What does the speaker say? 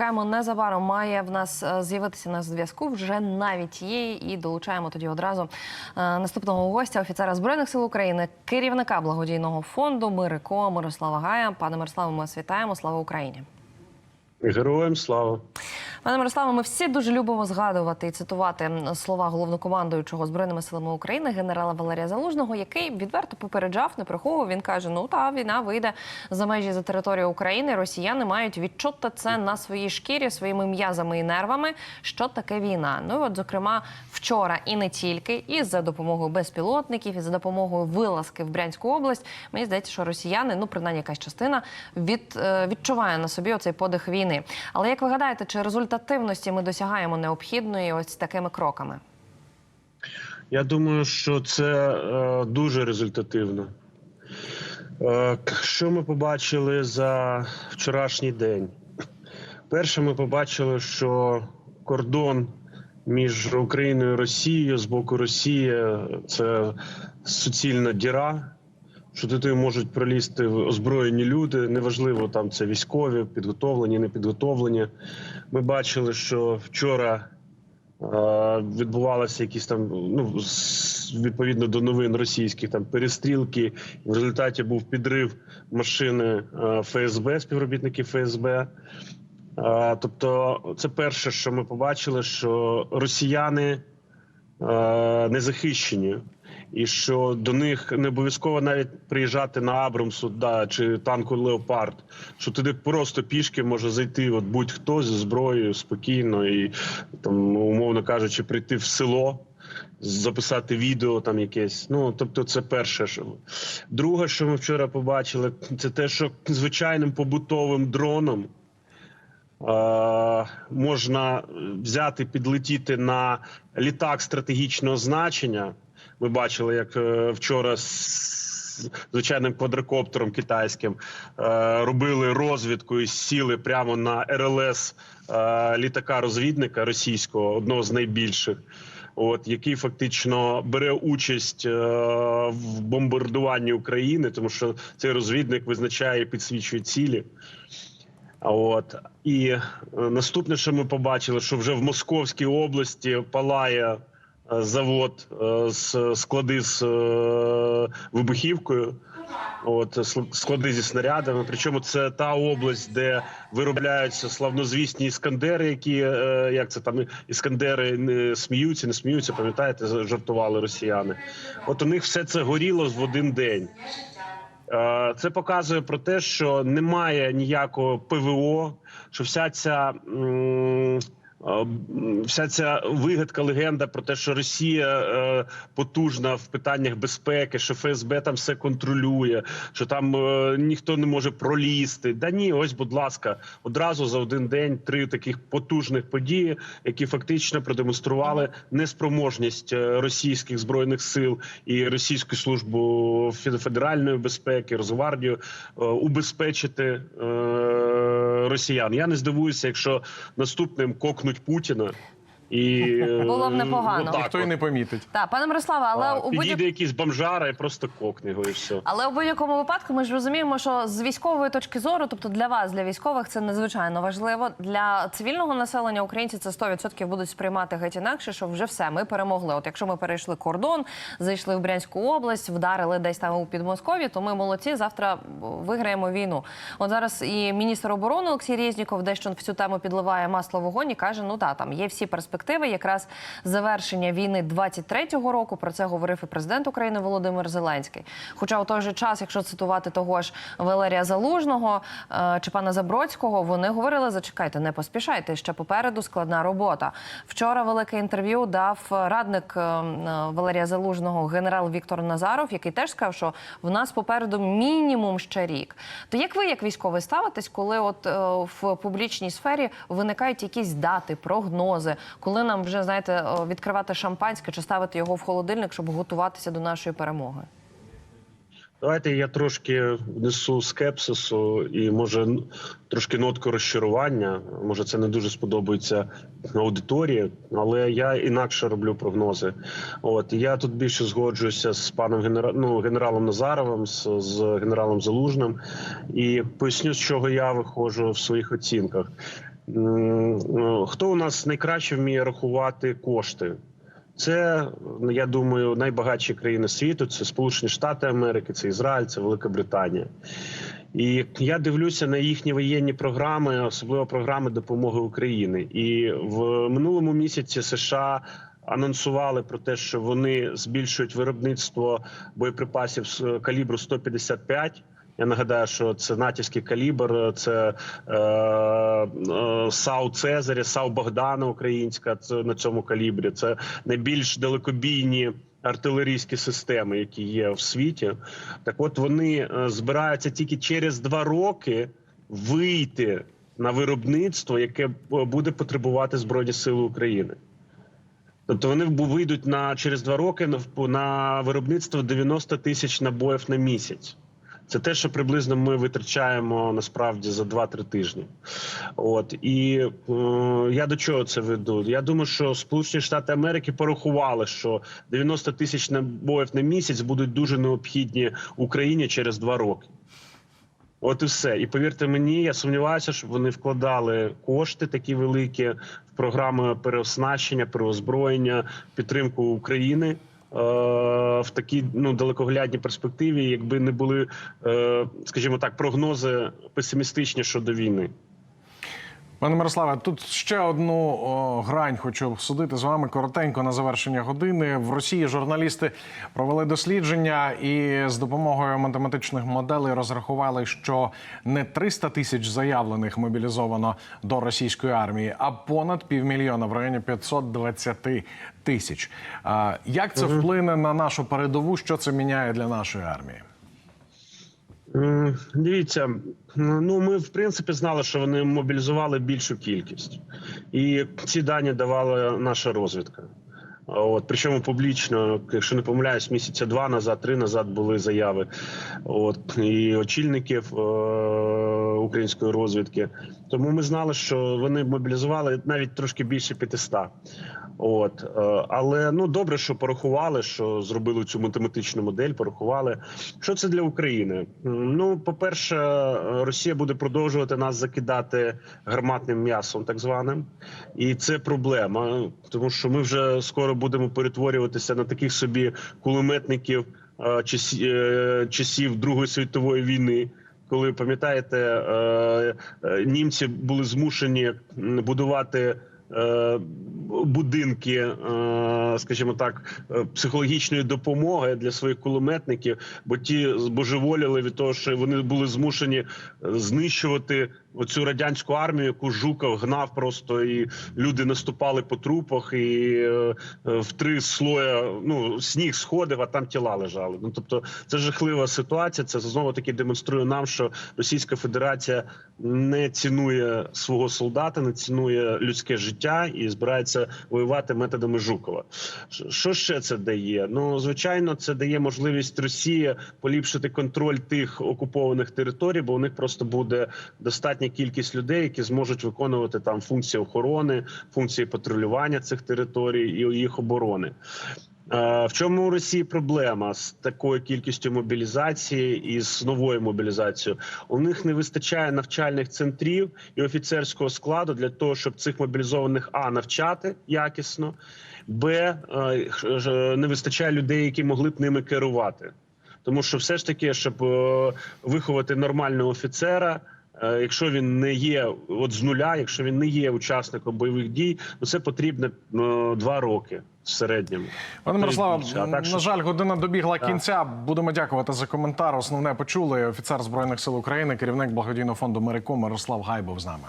Чекаємо незабаром. Має в нас е, з'явитися на зв'язку. Вже навіть є. І долучаємо тоді одразу е, наступного гостя, офіцера збройних сил України, керівника благодійного фонду Мирико Мирослава Гая. Пане Мирославе, ми вас вітаємо. Слава Україні. Героям слава. Пане Мирославе, ми всі дуже любимо згадувати і цитувати слова головнокомандуючого збройними силами України генерала Валерія Залужного, який відверто попереджав, не приховував. Він каже: Ну та війна вийде за межі за територію України. Росіяни мають відчути це на своїй шкірі своїми м'язами і нервами. Що таке війна? Ну і от, зокрема, вчора і не тільки, і за допомогою безпілотників, і за допомогою вилазки в Брянську область. Мені здається, що росіяни, ну принаймні якась частина, від, е, відчуває на собі оцей подих війни. Але як ви гадаєте, чи результативності ми досягаємо необхідної ось такими кроками? Я думаю, що це е, дуже результативно. Е, що ми побачили за вчорашній день? Перше, ми побачили, що кордон між Україною і Росією з боку Росії це суцільна діра. Що туди можуть пролізти озброєні люди, неважливо там це військові, підготовлені, не підготовлені. Ми бачили, що вчора е, відбувалися якісь там, ну відповідно до новин російських там перестрілки. В результаті був підрив машини ФСБ, співробітників ФСБ. Е, тобто, це перше, що ми побачили, що росіяни е, не захищені. І що до них не обов'язково навіть приїжджати на Абрамсу да, чи танку Леопард, що туди просто пішки може зайти от будь-хто зі зброєю спокійно і там, умовно кажучи, прийти в село, записати відео там якесь. Ну тобто, це перше, що друге, що ми вчора побачили, це те, що звичайним побутовим дроном. Е, можна взяти, підлетіти на літак стратегічного значення. Ми бачили, як е, вчора з звичайним квадрокоптером китайським е, робили розвідку і сіли прямо на РЛС е, літака-розвідника російського, одного з найбільших. От який фактично бере участь е, в бомбардуванні України, тому що цей розвідник визначає і підсвічує цілі. От і наступне, що ми побачили, що вже в Московській області палає завод е, з склади з е, вибухівкою. От склади зі снарядами. Причому це та область, де виробляються славнозвісні іскандери, які е, як це там іскандери не сміються, не сміються. Пам'ятаєте, жартували росіяни. От у них все це горіло в один день. Е, Це показує про те, що немає ніякого ПВО, що вся ця. Вся ця вигадка, легенда про те, що Росія е, потужна в питаннях безпеки, що ФСБ там все контролює, що там е, ніхто не може пролізти. Да ні, ось, будь ласка, одразу за один день три таких потужних події, які фактично продемонстрували неспроможність е, російських збройних сил і російську службу федеральної безпеки, Росгвардію е, убезпечити росіян. Я не здивуюся, якщо наступним кокнуть Путіна. І е, Було б непогано. отак Ніхто й не помітить. Так, пане Мирославе, але А, у будь Підійде якийсь бомжара і просто кокне його і все. Але у будь-якому випадку ми ж розуміємо, що з військової точки зору, тобто для вас, для військових, це надзвичайно важливо. Для цивільного населення українці це 100% будуть сприймати геть інакше, що вже все, ми перемогли. От якщо ми перейшли кордон, зайшли в Брянську область, вдарили десь там у Підмосков'ї, то ми молодці. Завтра виграємо війну. От зараз і міністр оборони Олексій Резніков дещо в цю тему підливає масло в вогонь і каже: ну та там є всі перспективи, якраз завершення війни 23-го року. Про це говорив і президент України Володимир Зеленський. Хоча у той же час, якщо цитувати того ж Валерія Залужного е, чи пана Забродського, вони говорили: зачекайте, не поспішайте. Ще попереду складна робота. Вчора велике інтерв'ю дав радник е, е, Валерія Залужного генерал Віктор Назаров, який теж сказав, що в нас попереду мінімум ще рік. То як ви, як військовий, ставитесь, коли от е, в публічній сфері виникають якісь дати, прогнози, коли нам вже знаєте відкривати шампанське чи ставити його в холодильник, щоб готуватися до нашої перемоги? Давайте я трошки внесу скепсису і може трошки нотку розчарування. Може, це не дуже сподобається аудиторії, але я інакше роблю прогнози. От я тут більше згоджуюся з паном генера... ну, генералом Назаровим, з, з генералом Залужним, і поясню, з чого я виходжу в своїх оцінках. Е, Хто у нас найкраще вміє рахувати кошти? Це, я думаю, найбагатші країни світу. Це Сполучені Штати Америки, це Ізраїль, це Велика Британія. І я дивлюся на їхні воєнні програми, особливо програми допомоги Україні. І в минулому місяці США анонсували про те, що вони збільшують виробництво боєприпасів з калібру 155. Я нагадаю, що це натівський калібр, це е, САУ Цезаря, САУ Богдана українська. Це на цьому калібрі. Це найбільш далекобійні артилерійські системи, які є в світі. Так, от вони е, збираються тільки через два роки вийти на виробництво, яке е, буде потребувати збройні сили України. Тобто вони вийдуть на через два роки на виробництво 90 тисяч набоїв на місяць. Це те, що приблизно ми витрачаємо насправді за 2-3 тижні. От і е, я до чого це веду? Я думаю, що Сполучені Штати Америки порахували, що 90 тисяч набоїв на місяць будуть дуже необхідні Україні через два роки. От і все. І повірте мені, я сумніваюся, що вони вкладали кошти такі великі в програми переоснащення, переозброєння, підтримку України. Е, В такій ну далекоглядній перспективі, якби не були, е, скажімо так, прогнози песимістичні щодо війни. Пане Мирославе, тут ще одну о, грань хочу обсудити з вами коротенько на завершення години. В Росії журналісти провели дослідження і з допомогою математичних моделей розрахували, що не 300 тисяч заявлених мобілізовано до російської армії, а понад півмільйона в районі 520 тисяч. Як це вплине на нашу передову? Що це міняє для нашої армії? Дивіться, ну ми в принципі знали, що вони мобілізували більшу кількість, і ці дані давала наша розвідка. От причому публічно, якщо не помиляюсь, місяця два назад, три назад були заяви. От і очільників е- української розвідки. Тому ми знали, що вони мобілізували навіть трошки більше 500. От е, але ну добре, що порахували, що зробили цю математичну модель. Порахували. Що це для України? Ну, по-перше, е, Росія буде продовжувати нас закидати гарматним м'ясом, так званим, і це проблема, тому що ми вже скоро будемо перетворюватися на таких собі кулеметників е, часі- часів Другої світової війни. Коли пам'ятаєте, німці були змушені будувати будинки, е, скажімо так, е, психологічної допомоги для своїх кулеметників, бо ті збожеволіли від того, що вони були змушені е, знищувати оцю радянську армію, яку Жуков гнав просто, і люди наступали по трупах, і е, в три слоя ну сніг сходив, а там тіла лежали. Ну тобто, це жахлива ситуація. Це знову таки демонструє нам, що Російська Федерація не цінує свого солдата, не цінує людське життя і збирається воювати методами Жукова. Що ще це дає? Ну звичайно, це дає можливість Росії поліпшити контроль тих окупованих територій, бо у них просто буде достатня кількість людей, які зможуть виконувати там функції охорони, функції патрулювання цих територій і їх оборони. Е, В чому у Росії проблема з такою кількістю мобілізації і з новою мобілізацією? У них не вистачає навчальних центрів і офіцерського складу для того, щоб цих мобілізованих а навчати якісно, б е, не вистачає людей, які могли б ними керувати. Тому що все ж таки, щоб е, виховати нормального офіцера. Е, Якщо він не є от з нуля, якщо він не є учасником бойових дій, то це потрібно е, два роки в середньому. Пане Ну, Мирославе. Що- на жаль, година добігла Так. кінця. Будемо дякувати за коментар. Основне почули. Офіцер збройних сил України, керівник благодійного фонду Мерико Мирослав Гайбов з нами.